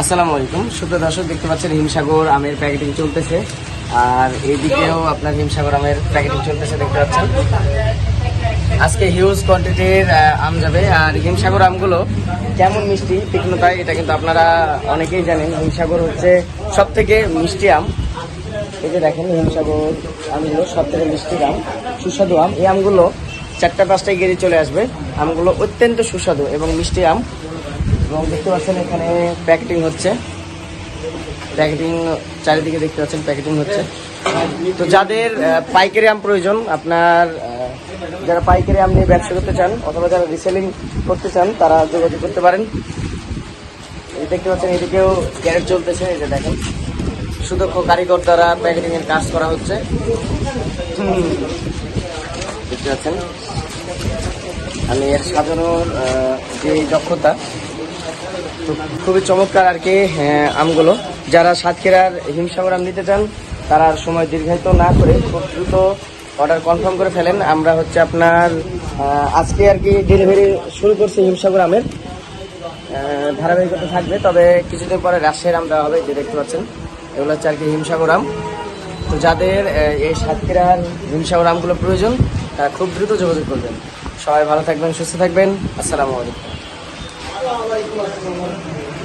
আসসালামু আলাইকুম। সুপ্রিয় দর্শক, দেখতে পাচ্ছেন হিমসাগর আমের প্যাকেটিং চলতেছে। আর এইদিকেও আপনার হিমসাগর আমের প্যাকেটিং চলতেছে, দেখতে পাচ্ছেন। আজকে হিউজ কোয়ান্টিটির আম যাবে। আর হিমসাগর আমগুলো কেমন মিষ্টি? তীক্ষ্ণতায় এটা কিন্তু আপনারা অনেকেই জানেন, হিমসাগর হচ্ছে সব থেকে মিষ্টি আম। এই যে দেখেন হিমসাগর আমগুলো সব থেকে মিষ্টি আম, সুস্বাদু আম। এই আমগুলো চারটা পাঁচটায় গেড়ে চলে আসবে। আমগুলো অত্যন্ত সুস্বাদু এবং মিষ্টি আম। এবং দেখতে পাচ্ছেন এখানে প্যাকেটিং হচ্ছে। প্যাকেটিং চারিদিকে দেখতে পাচ্ছেন প্যাকেটিং হচ্ছে। তো যাদের পাইকারি আম প্রয়োজন, আপনার যারা পাইকারি আম নিয়ে ব্যবসা করতে চান অথবা যারা রিসেলিং করতে চান, তারা যোগাযোগ করতে পারেন। এই দেখতে পাচ্ছেন এদিকেও ক্যারেট চলতেছে যে দেখেন। সুদক্ষ কারিগর দ্বারা প্যাকেটিং এর কাজ করা হচ্ছে। দেখতে পাচ্ছেন। আমি এর সাজানোর যে দক্ষতা তো খুবই চমৎকার আর কি আমগুলো। যারা সাতক্ষীরার হিমসাগর আম নিতে চান, তারা সময় দীর্ঘায়িত না করে খুব দ্রুত অর্ডার কনফার্ম করে ফেলেন। আমরা হচ্ছে আপনার আজকে আর কি ডেলিভারি শুরু করছি হিমসাগর আমের। ধারাবাহিকতা থাকবে, তবে কিছুদিন পরে রাজশাহীর আম দেওয়া হবে যে দেখতে পাচ্ছেন। এগুলো হচ্ছে আর কি হিমসাগর আম। তো যাদের এই সাতক্ষীরার হিমসাগর আমগুলো প্রয়োজন, তারা খুব দ্রুত যোগাযোগ করবেন। সবাই ভালো থাকবেন, সুস্থ থাকবেন। আসসালামু আলাইকুম।